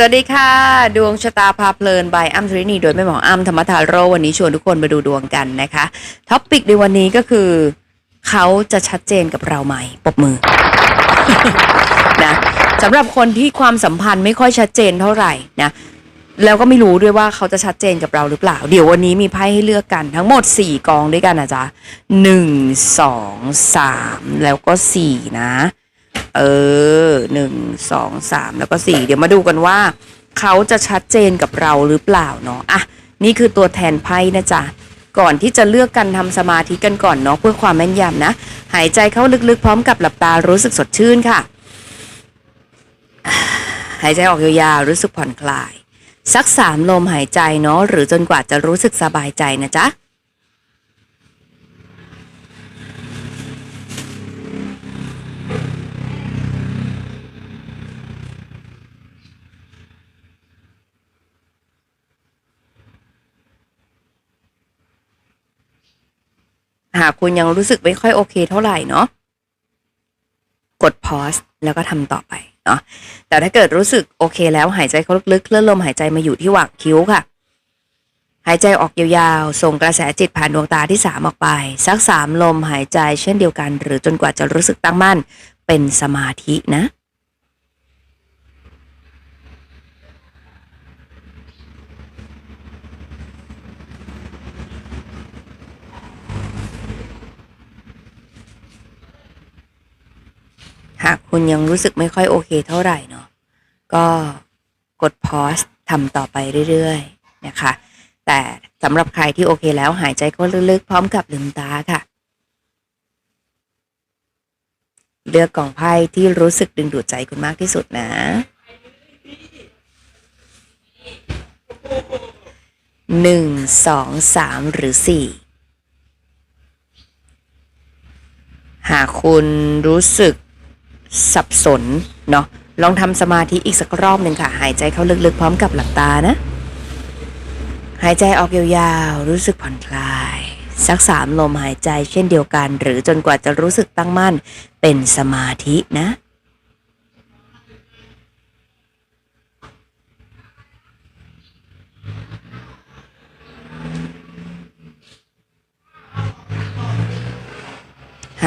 สวัสดีค่ะ ดวงชะตาพาเพลินบายอ้ำธรินีโดยแม่หมออ้ำธรรมทาโรวันนี้ชวนทุกคนมาดูดวงกันนะคะท็อปปิกในวันนี้ก็คือ เขาจะชัดเจนกับเราไหมปบมือนะสำหรับคนที่ความสัมพันธ์ไม่ค่อยชัดเจนเท่าไหร่นะแล้วก็ไม่รู้ด้วยว่าเขาจะชัดเจนกับเราหรือเปล่า เดี๋ยววันนี้มีไพ่ให้เลือกกันทั้งหมด 4 กองด้วยกันนะจ๊ะหนึ่งสองสามแล้วก็สี่นะ เออหนึ่งสองสามแล้วก็สี่เดี๋ยวมาดูกันว่า เขาจะชัดเจนกับเราหรือเปล่าเนาะอะนี่คือตัวแทนไพ่นะจ๊ะก่อนที่จะเลือกกันทำสมาธิกันก่อนเนาะเพื่อความแม่นยำนะ หายใจเข้าลึกๆ พร้อมกับหลับตารู้สึกสดชื่นค่ะ หายใจออกยาวๆรู้สึกผ่อนคลาย สักสามลมหายใจเนาะหรือจนกว่าจะรู้สึกสบายใจนะจ๊ะ หากคุณยังรู้สึกไม่ค่อยโอเคเท่าไหร่เนาะกดพอสแล้วก็ทำต่อไปเนาะแต่ถ้าเกิดรู้สึกโอเคแล้วหายใจเข้าลึกๆเคลื่อนลมหายใจมาอยู่ที่หว่างคิ้วค่ะ หายใจออกยาวๆ ส่งกระแสจิตผ่านดวงตาที่สามออกไป สักสามลมหายใจเช่นเดียวกัน หรือจนกว่าจะรู้สึกตั้งมั่นเป็นสมาธินะ คุณยังรู้สึกไม่ค่อยโอเคเท่าไหร่เนาะก็กดพอสทำต่อไปเรื่อยๆนะคะ แต่สำหรับใครที่โอเคแล้วหายใจเข้าลึกๆพร้อมกับลืมตาค่ะ เลือกกล่องไพ่ที่รู้สึกดึงดูดใจคุณมากที่สุดนะ หนึ่ง สอง สาม หรือสี่ หากคุณรู้สึก สับสนเนาะลองทำสมาธิอีกสักรอบหนึ่งค่ะ หายใจเข้าลึกๆ พร้อมกับหลับตานะ หายใจออกยาวๆ รู้สึกผ่อนคลาย สักสามลมหายใจเช่นเดียวกัน หรือจนกว่าจะรู้สึกตั้งมั่นเป็นสมาธินะ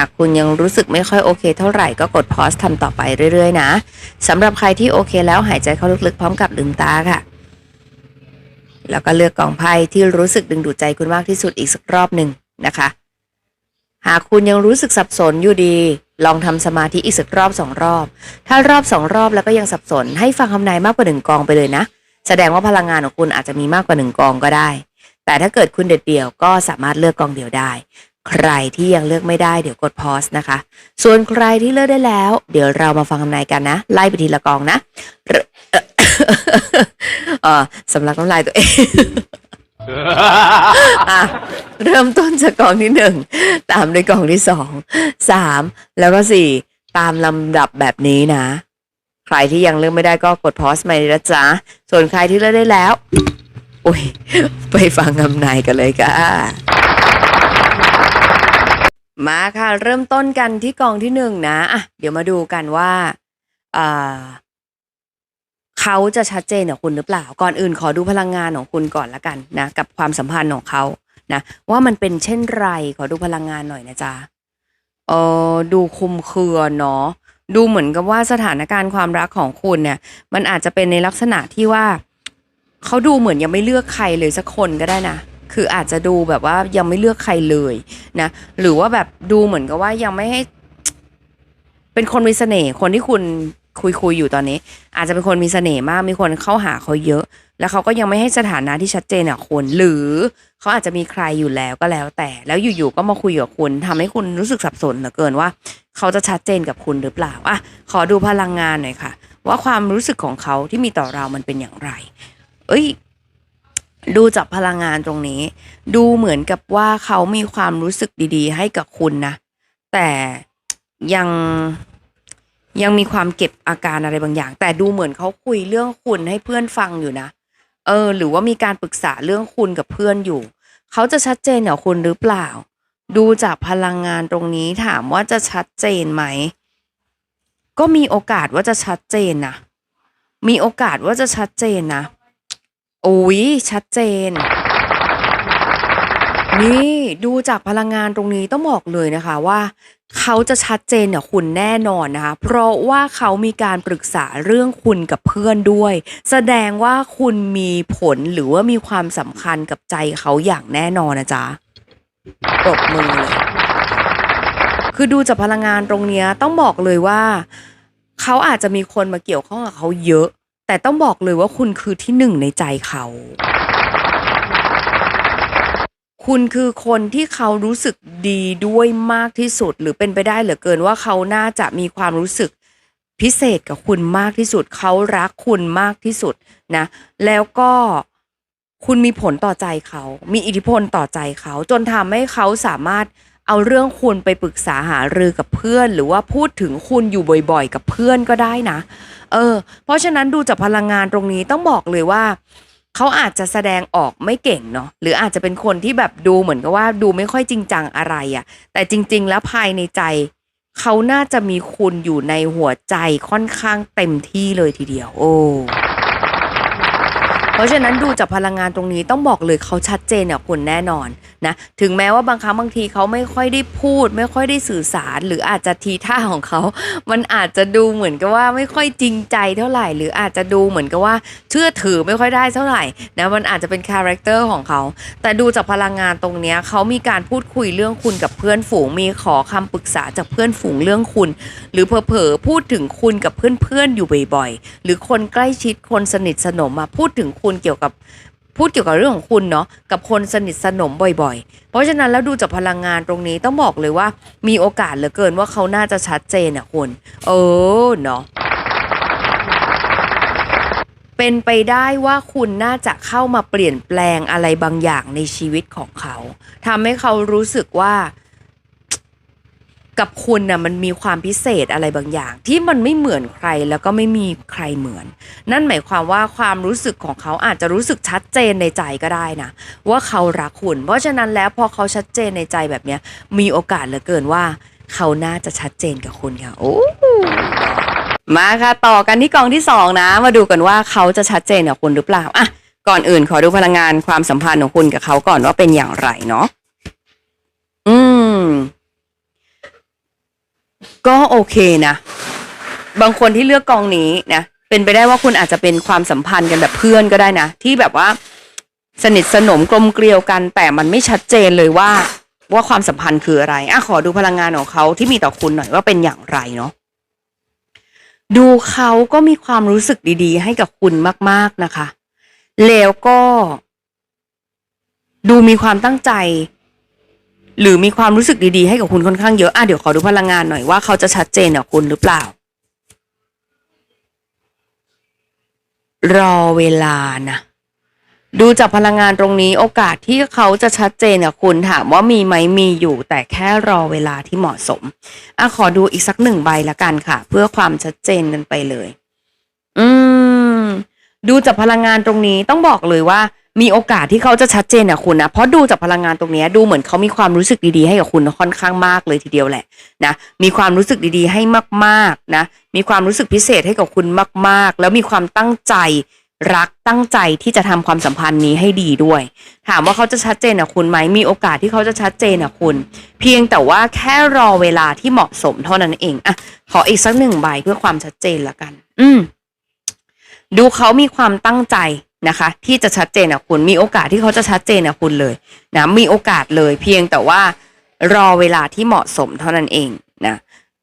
ากคุณยังรู้สึกไม่ค่อยโอเคเท่าไหร่ก็กดพอสทำต่อไปเรื่อยๆ นะสำหรับใครที่โอเคแล้วหายใจเข้าลึกๆ พร้อมกับลืมตาค่ะ แล้วก็เลือกกองไพ่ที่รู้สึกดึงดูดใจคุณมากที่สุดอีกสักรอบหนึ่งนะคะ หากคุณยังรู้สึกสับสนอยู่ดี ลองทำสมาธิอีกสักรอบสองรอบ ถ้ารอบสองรอบแล้วก็ยังสับสน ให้ฟังคำนายมากกว่าหนึ่งกองไปเลยนะ แสดงว่าพลังงานของคุณอาจจะมีมากกว่าหนึ่งกองก็ได้แต่ถ้าเกิดคุณเด็ดเดี่ยวก็สามารถเลือกกองเดียวได้ ใครที่ยังเลือกไม่ได้เดี๋ยวกดพอสนะคะ ส่วนใครที่เลือกได้แล้ว เดี๋ยวเรามาฟังคำนายกันนะ ไล่ไปทีละกองนะเรเอสำลักน้ำลายตัวเองอเริ่มต้นจากกองที่หนึ่งตามด้วยกองที่สองสามแล้วก็สี่ตามลำดับแบบนี้นะ ใครที่ยังเลือกไม่ได้ก็กดพอสมาเลยนะจ๊ะส่วนใครที่เลือกได้แล้วอุ้ย ไปฟังคำนายกันเลยค่ะ มาค่ะเริ่มต้นกันที่กองที่หนึ่งนะอะเดี๋ยวมาดูกันว่าเขาจะชัดเจนกับคุณหรือเปล่า ก่อนอื่นขอดูพลังงานของคุณก่อนละกันนะกับความสัมพันธ์ของเขานะว่ามันเป็นเช่นไรขอดูพลังงานหน่อยนะจ๊ะเออดูคุมเครือเนาะดูเหมือนกับว่าสถานการณ์ความรักของคุณเนี่ย มันอาจจะเป็นในลักษณะที่ว่าเขาดูเหมือนยังไม่เลือกใครเลยสักคนก็ได้นะ คืออาจจะดูแบบว่ายังไม่เลือกใครเลยนะหรือว่าแบบดูเหมือนกับว่ายังไม่ให้ เป็นคนมีเสน่ห์คนที่คุณคุยคุยอยู่ตอนนี้ อาจจะเป็นคนมีเสน่ห์มากมีคนเข้าหาเขาเยอะ แล้วเขาก็ยังไม่ให้สถานะที่ชัดเจนกับคุณหรือเขาอาจจะมีใครอยู่แล้วก็แล้วแต่ แล้วอยู่ๆก็มาคุยกับคุณทำให้คุณรู้สึกสับสนเหลือเกินว่า เขาจะชัดเจนกับคุณหรือเปล่าอะขอดูพลังงานหน่อยค่ะ ว่าความรู้สึกของเขาที่มีต่อเรามันเป็นอย่างไร เอ้ย ดูจากพลังงานตรงนี้ ดูเหมือนกับว่าเขามีความรู้สึกดีๆ ให้กับคุณนะ แต่ยังยังมีความเก็บอาการอะไรบางอย่าง แต่ดูเหมือนเขาคุยเรื่องคุณให้เพื่อนฟังอยู่นะ เออ หรือว่ามีการปรึกษาเรื่องคุณกับเพื่อนอยู่ เขาจะชัดเจนกับคุณหรือเปล่า ดูจากพลังงานตรงนี้ถามว่าจะชัดเจนไหม ก็มีโอกาสว่าจะชัดเจนนะ มีโอกาสว่าจะชัดเจนนะ อ้ยชัดเจน นี่ดูจากพลังงานตรงนี้ต้องบอกเลยนะคะว่า เขาจะชัดเจนกับคุณแน่นอนนะคะ เพราะว่าเขามีการปรึกษาเรื่องคุณกับเพื่อนด้วย แสดงว่าคุณมีผลหรือว่ามีความสำคัญกับใจเขาอย่างแน่นอนนะจ๊ะปรบมือเลยคือดูจากพลังงานตรงนี้ต้องบอกเลยว่า เขาอาจจะมีคนมาเกี่ยวข้องกับเขาเยอะ แต่ต้องบอกเลยว่าคุณคือที่หนึ่งในใจเขา คุณคือคนที่เขารู้สึกดีด้วยมากที่สุด หรือเป็นไปได้เหลือเกินว่าเขาน่าจะมีความรู้สึกพิเศษกับคุณมากที่สุด เขารักคุณมากที่สุดนะ แล้วก็คุณมีผลต่อใจเขา มีอิทธิพลต่อใจเขา จนทำให้เขาสามารถ เอาเรื่องคุณไปปรึกษาหารือกับเพื่อน หรือว่าพูดถึงคุณอยู่บ่อยๆ กับเพื่อนก็ได้นะ เออ เพราะฉะนั้นดูจากพลังงานตรงนี้ต้องบอกเลยว่าเขาอาจจะแสดงออกไม่เก่งเนาะหรืออาจจะเป็นคนที่แบบดูเหมือนกับว่าดูไม่ค่อยจริงจังอะไรอะ่ะ แต่จริง ๆ แล้วภายในใจเขาน่าจะมีคุณอยู่ในหัวใจค่อนข้างเต็มที่เลยทีเดียว โอ้ เพราะฉะนั้นดูจากพลังงานตรงนี้ต้องบอกเลยเขาชัดเจนกับคุณแน่นอนนะถึงแม้ว่าบางครั้งบางทีเขาไม่ค่อยได้พูด ไม่ค่อยได้สื่อสาร หรืออาจจะทีท่าของเขา มันอาจจะดูเหมือนกับว่าไม่ค่อยจริงใจเท่าไหร่ หรืออาจจะดูเหมือนกับว่าเชื่อถือไม่ค่อยได้เท่าไหร่นะมันอาจจะเป็นคาแรคเตอร์ของเขาแต่ดูจากพลังงานตรงนี้เขามีการพูดคุยเรื่องคุณกับเพื่อนฝูงมีขอคำปรึกษาจากเพื่อนฝูงเรื่องคุณ หรือเผลอๆพูดถึงคุณกับเพื่อนๆอยู่บ่อยๆ หรือคนใกล้ชิดคนสนิทสนมมาพูดถึงคุณเกี่ยวกับพูดเกี่ยวกับเรื่องของคุณเนาะกับคนสนิทสนมบ่อยๆ เพราะฉะนั้นแล้วดูจากพลังงานตรงนี้ต้องบอกเลยว่ามีโอกาสเหลือเกินว่าเขาน่าจะชัดเจนอะคุณเออเนาะเป็นไปได้ว่าคุณน่าจะเข้ามาเปลี่ยนแปลงอะไรบางอย่างในชีวิตของเขาทำให้เขารู้สึกว่า กับคุณน่ะมันมีความพิเศษอะไรบางอย่าง ที่มันไม่เหมือนใครแล้วก็ไม่มีใครเหมือน นั่นหมายความว่าความรู้สึกของเขาอาจจะรู้สึกชัดเจนในใจก็ได้นะว่าเขารักคุณ เพราะฉะนั้นแล้วพอเขาชัดเจนในใจแบบเนี้ยมีโอกาสเหลือเกินว่า เขาน่าจะชัดเจนกับคุณค่ะโอ้มาค่ะต่อกันที่กองที่สองนะ มาดูกันว่าเขาจะชัดเจนกับคุณหรือเปล่าอะก่อนอื่นขอดูพลังงานความสัมพันธ์ของคุณกับเขาก่อนว่าเป็นอย่างไรเนาะอืม ก็โอเคนะ บางคนที่เลือกกองนี้นะเป็นไปได้ว่าคุณอาจจะเป็นความสัมพันธ์กันแบบเพื่อนก็ได้นะ ที่แบบว่าสนิทสนมกลมเกลียวกัน แต่มันไม่ชัดเจนเลยว่า ว่าความสัมพันธ์คืออะไรอะขอดูพลังงานของเขาที่มีต่อคุณหน่อยว่าเป็นอย่างไรเนาะดูเขาก็มีความรู้สึกดีๆ ให้กับคุณมาก ๆนะคะ แล้วก็ ดูมีความตั้งใจ หรือมีความรู้สึกดีๆให้กับคุณค่อนข้างเยอะอะเดี๋ยวขอดูพลังงานหน่อยว่าเขาจะชัดเจนกับคุณหรือเปล่า รอเวลานะดูจากพลังงานตรงนี้โอกาสที่เขาจะชัดเจนกับคุณถามว่ามีไหมมีอยู่ แต่แค่รอเวลาที่เหมาะสมอะขอดูอีกสักหนึ่งใบละกันค่ะ เพื่อความชัดเจนกันไปเลย อืม ดูจากพลังงานตรงนี้ต้องบอกเลยว่า มีโอกาสที่เขาจะชัดเจนกับคุณนะเพราะดูจากพลังงานตรงนี้ดูเหมือนเขามีความรู้สึกดีๆให้กับคุณค่อนข้างมากเลยทีเดียวแหละนะมีความรู้สึกดีๆให้มากๆนะมีความรู้สึกพิเศษให้กับคุณมาก ๆ แล้วมีความตั้งใจรักตั้งใจที่จะทำความสัมพันธ์นี้ให้ดีด้วย ถามว่าเขาจะชัดเจนกับคุณไหมมีโอกาสที่เขาจะชัดเจนกับคุณ เพียงแต่ว่าแค่รอเวลาที่เหมาะสมเท่านั้นเองอะขออีกสักหนึ่งใบเพื่อความชัดเจนละกัน อืมดูเขามีความตั้งใจ นะคะ ที่จะชัดเจนกับคุณมีโอกาสที่เขาจะชัดเจนกับคุณเลยนะมีโอกาสเลยเพียงแต่ว่ารอเวลาที่เหมาะสมเท่านั้นเองนะ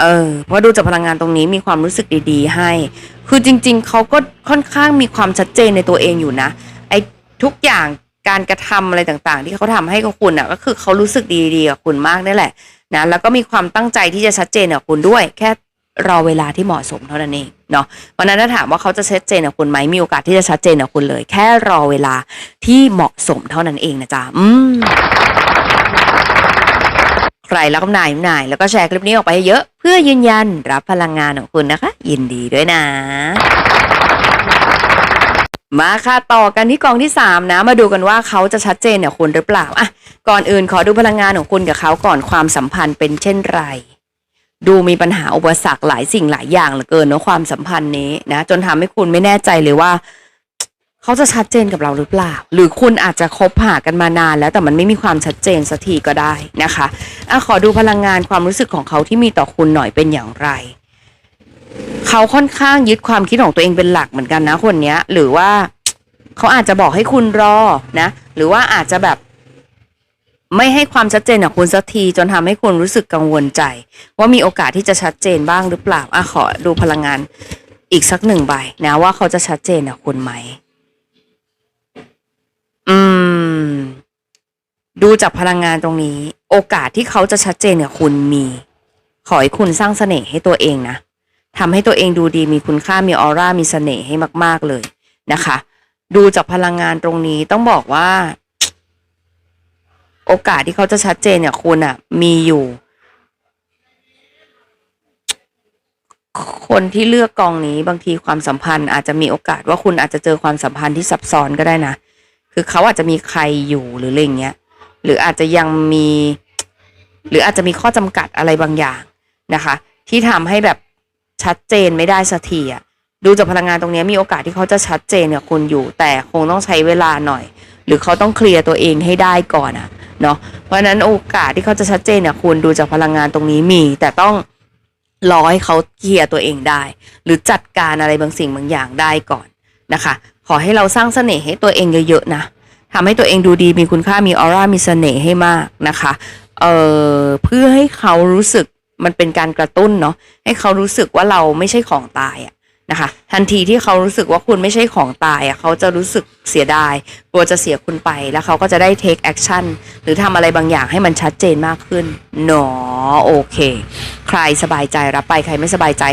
เออเพราะดูจากพลังงานตรงนี้มีความรู้สึกดีๆ ให้ คือจริง ๆเขาก็ค่อนข้างมีความชัดเจนในตัวเองอยู่นะไอ้ทุกอย่างการกระทำอะไรต่างๆ ที่เขาทำให้กับคุณอะก็คือเขารู้สึกดีๆกับคุณมากนี่แหละนะแล้วก็มีความตั้งใจที่จะชัดเจนกับคุณด้วย แค่ รอเวลาที่เหมาะสมเท่านั้นเองเนาะเพราะนั้นถ้าถามว่าเขาจะชัดเจนกับคุณไหมมีโอกาสที่จะชัดเจนกับคุณเลย แค่รอเวลาที่เหมาะสมเท่านั้นเองนะจ๊ะอืมใครรักนายนาย แล้วก็แชร์คลิปนี้ออกไปให้เยอะ เพื่อยืนยันรับพลังงานของคุณนะคะ ยินดีด้วยนะ มาค่ะต่อกันที่กองที่ 3 นะ มาดูกันว่าเขาจะชัดเจนกับคุณหรือเปล่าอะก่อนอื่นขอดูพลังงานของคุณกับเขาก่อนความสัมพันธ์เป็นเช่นไร ดูมีปัญหาอุปสรรคหลายสิ่งหลายอย่างเหลือเกินเนอะความสัมพันธ์นี้นะจนทำให้คุณไม่แน่ใจเลยว่า เขาจะชัดเจนกับเราหรือเปล่า หรือคุณอาจจะคบหากันมานานแล้วแต่มันไม่มีความชัดเจนสักทีก็ได้นะคะอะขอดูพลังงานความรู้สึกของเขาที่มีต่อคุณหน่อยเป็นอย่างไร เขาค่อนข้างยึดความคิดของตัวเองเป็นหลักเหมือนกันนะคนเนี้ย หรือว่าเขาอาจจะบอกให้คุณรอนะ หรือว่าอาจจะแบบ ไม่ให้ความชัดเจนกับคุณสักที จนทำให้คุณรู้สึกกังวลใจ ว่ามีโอกาสที่จะชัดเจนบ้างหรือเปล่าอะขอดูพลังงานอีกสักหนึ่งใบนะว่าเขาจะชัดเจนกับคุณไหม อืม ดูจากพลังงานตรงนี้ โอกาสที่เขาจะชัดเจนกับคุณมี ขอให้คุณสร้างเสน่ห์ให้ตัวเองนะทำให้ตัวเองดูดีมีคุณค่ามีออร่ามีเสน่ห์ให้มาก ๆเลยนะคะ ดูจากพลังงานตรงนี้ต้องบอกว่า โอกาสที่เขาจะชัดเจนเนี่ยคุณอะมีอยู่ คนที่เลือกกองนี้บางทีความสัมพันธ์อาจจะมีโอกาสว่าคุณอาจจะเจอความสัมพันธ์ที่ซับซ้อนก็ได้นะ คือเขาอาจจะมีใครอยู่หรืออะไรเงี้ย หรืออาจจะยังมี หรืออาจจะมีข้อจำกัดอะไรบางอย่างนะคะ ที่ทำให้แบบชัดเจนไม่ได้สักทีอะดูจากพลังงานตรงนี้มีโอกาสที่เขาจะชัดเจนกับคุณอยู่ แต่คงต้องใช้เวลาหน่อย หรือเขาต้องเคลียร์ตัวเองให้ได้ก่อนอะเนาะเพราะฉะนั้นโอกาสที่เขาจะชัดเจนเนี่ยคุณดูจากพลังงานตรงนี้มี แต่ต้องรอให้เขาเคลียร์ตัวเองได้ หรือจัดการอะไรบางสิ่งบางอย่างได้ก่อนนะคะ ขอให้เราสร้างเสน่ห์ให้ตัวเองเยอะๆนะทำให้ตัวเองดูดีมีคุณค่ามีออร่ามีเสน่ห์ให้มากนะคะเอ่อเพื่อให้เขารู้สึกมันเป็นการกระตุ้นเนาะให้เขารู้สึกว่าเราไม่ใช่ของตายอะ นะคะ ทันทีที่เขารู้สึกว่าคุณไม่ใช่ของตายอะเขาจะรู้สึกเสียดายกลัวจะเสียคุณไป แล้วเขาก็จะได้ take action หรือทำอะไรบางอย่างให้มันชัดเจนมากขึ้นหนอโอเค ใครสบายใจรับไปใครไม่สบายใจ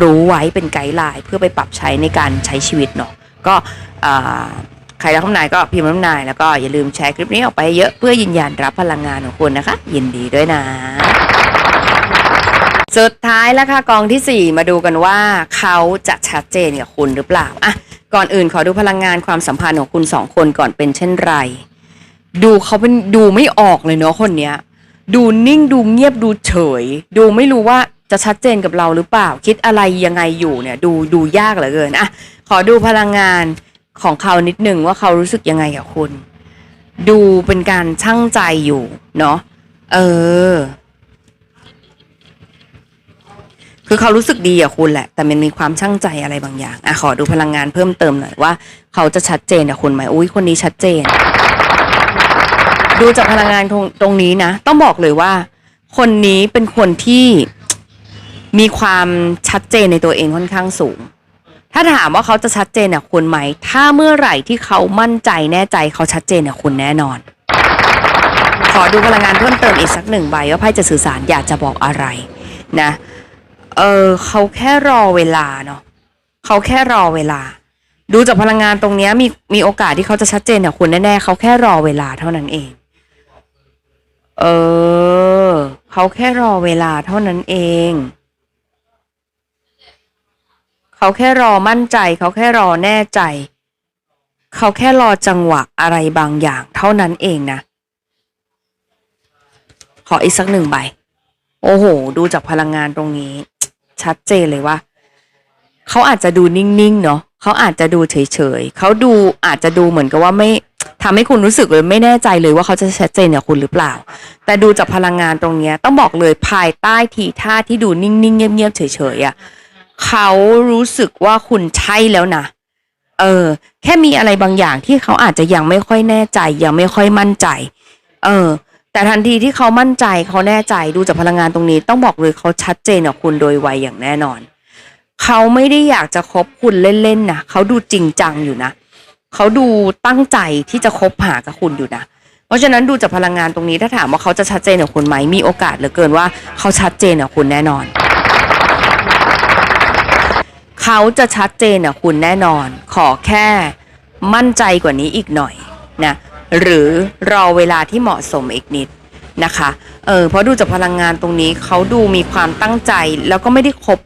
รู้ไว้เป็นไกด์ไลน์เพื่อไปปรับใช้ในการใช้ชีวิตเนาะก็ใครรับคำนายก็พิมพ์คำนายแล้วก็อย่าลืมแชร์คลิปนี้ออกไปเยอะเพื่อยืนยันรับพลังงานของคุณนะคะ ยินดีด้วยนะ สุดท้ายแล้วค่ะกองที่ 4 มาดูกันว่าเขาจะชัดเจนกับคุณหรือเปล่าอะก่อนอื่นขอดูพลังงานความสัมพันธ์ของคุณสองคนก่อนเป็นเช่นไร ดูเขาเป็นดูไม่ออกเลยเนาะคนเนี้ย ดูนิ่งดูเงียบดูเฉย ดูไม่รู้ว่าจะชัดเจนกับเราหรือเปล่า คิดอะไรยังไงอยู่เนี่ย ดูดูยากเหลือเกินอะขอดูพลังงานของเขานิดหนึ่งว่าเขารู้สึกยังไงกับคุณ ดูเป็นการช่างใจอยู่เนาะเออ คือเขารู้สึกดีกับคุณแหละ แต่มันมีความช่างใจอะไรบางอย่างอะขอดูพลังงานเพิ่มเติมหน่อยว่า เขาจะชัดเจนกับคุณไหมอุ้ยคนนี้ชัดเจน ดูจากพลังงานตรงตรงนี้นะ ต้องบอกเลยว่า คนนี้เป็นคนที่มีความชัดเจนในตัวเองค่อนข้างสูง ถ้าถามว่าเขาจะชัดเจนกับคุณไหม ถ้าเมื่อไหร่ที่เขามั่นใจแน่ใจเขาชัดเจนกับคุณแน่นอน ขอดูพลังงานเพิ่มเติมอีกสักหนึ่งใบว่าไพ่จะสื่อสารอยากจะบอกอะไรนะ เออเขาแค่รอเวลาเนาะเขาแค่รอเวลา ดูจากพลังงานตรงนี้มีมีโอกาสที่เขาจะชัดเจนกับคุณแน่ๆเขาแค่รอเวลาเท่านั้นเอง เออเขาแค่รอเวลาเท่านั้นเองเขาแค่รอมั่นใจ เขาแค่รอแน่ใจ เขาแค่รอจังหวะอะไรบางอย่าง เท่านั้นเองนะ ขออีกสักหนึ่งใบ โอ้โห ดูจากพลังงานตรงนี้ ชัดเจนเลยว่าเขาอาจจะดูนิ่งๆเนาะเขาอาจจะดูเฉยๆเขาดูอาจจะดูเหมือนกับว่าไม่ทำให้คุณรู้สึกเลยไม่แน่ใจเลยว่าเขาจะชัดเจนกับคุณหรือเปล่า แต่ดูจากพลังงานตรงเนี้ยต้องบอกเลยภายใต้ทีท่าที่ดูนิ่งๆ เงียบๆเฉยๆอะ่ะเขารู้สึกว่าคุณใช่แล้วนะเออ แค่มีอะไรบางอย่างที่เขาอาจจะยังไม่ค่อยแน่ใจ ยังไม่ค่อยมั่นใจ เออ แต่ทันทีที่เขามั่นใจเขาแน่ใจดูจากพลังงานตรงนี้ ต้องบอกเลยเขาชัดเจนกับคุณโดยไวอย่างแน่นอน เขาไม่ได้อยากจะคบคุณเล่นๆนะเขาดูจริงจังอยู่นะเขาดูตั้งใจที่จะคบหากับคุณอยู่นะเพราะฉะนั้นดูจากพลังงานตรงนี้ถ้าถามว่าเขาจะชัดเจนกับคุณไหมมีโอกาสเหลือเกินว่าเขาชัดเจนกับคุณแน่นอน เขาจะชัดเจนกับคุณแน่นอน ขอแค่มั่นใจกว่านี้อีกหน่อยนะ หรือรอเวลาที่เหมาะสมอีกนิดนะคะ เออเพราะดูจากพลังงานตรงนี้เขาดูมีความตั้งใจแล้วก็ไม่ได้คบ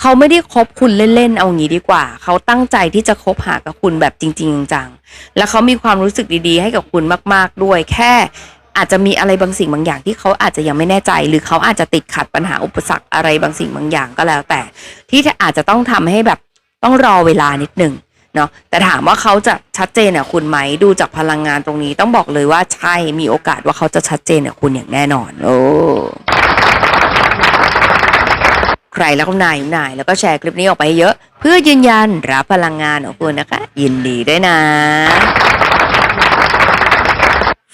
เขาไม่ได้คบคุณเล่นๆ เอางี้ดีกว่า เขาตั้งใจที่จะคบหากับคุณแบบจริง ๆ จังๆ แล้วเขามีความรู้สึกดีๆ ให้กับคุณมาก ๆ ด้วย แค่อาจจะมีอะไรบางสิ่งบางอย่างที่เขาอาจจะยังไม่แน่ใจ หรือเขาอาจจะติดขัดปัญหาอุปสรรคอะไรบางสิ่งบางอย่างก็แล้วแต่ ที่อาจจะต้องทำให้แบบต้องรอเวลานิดหนึ่ง เนาะแต่ถามว่าเขาจะชัดเจนอะคุณไหมดูจากพลังงานตรงนี้ต้องบอกเลยว่าใช่มีโอกาสว่าเขาจะชัดเจนอะคุณอย่างแน่นอน โอ้ใครแล้วก็นายนายแล้วก็แชร์คลิปนี้ออกไปให้เยอะ เพื่อยืนยันรับพลังงานของคุณนะคะ ยินดีด้วยนะ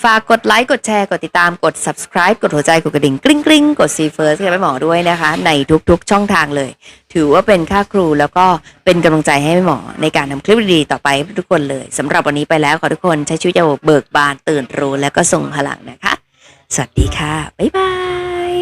ฝากกดไลค์ กดแชร์ กดติดตาม กด subscribe กดหัวใจ กดกระดิ่งกริ๊งกริ๊งกด see first ให้แม่หมอด้วยนะคะ ในทุกๆ ช่องทางเลย ถือว่าเป็นค่าครูแล้วก็เป็นกำลังใจให้แม่หมอ ในการทำคลิปดีๆ ต่อไปทุกคนเลยสำหรับวันนี้ไปแล้วขอทุกคนใช้ชีวิตอย่างเบิกบานตื่นรู้และก็ทรงพลังนะคะ สวัสดีค่ะ บ๊ายบาย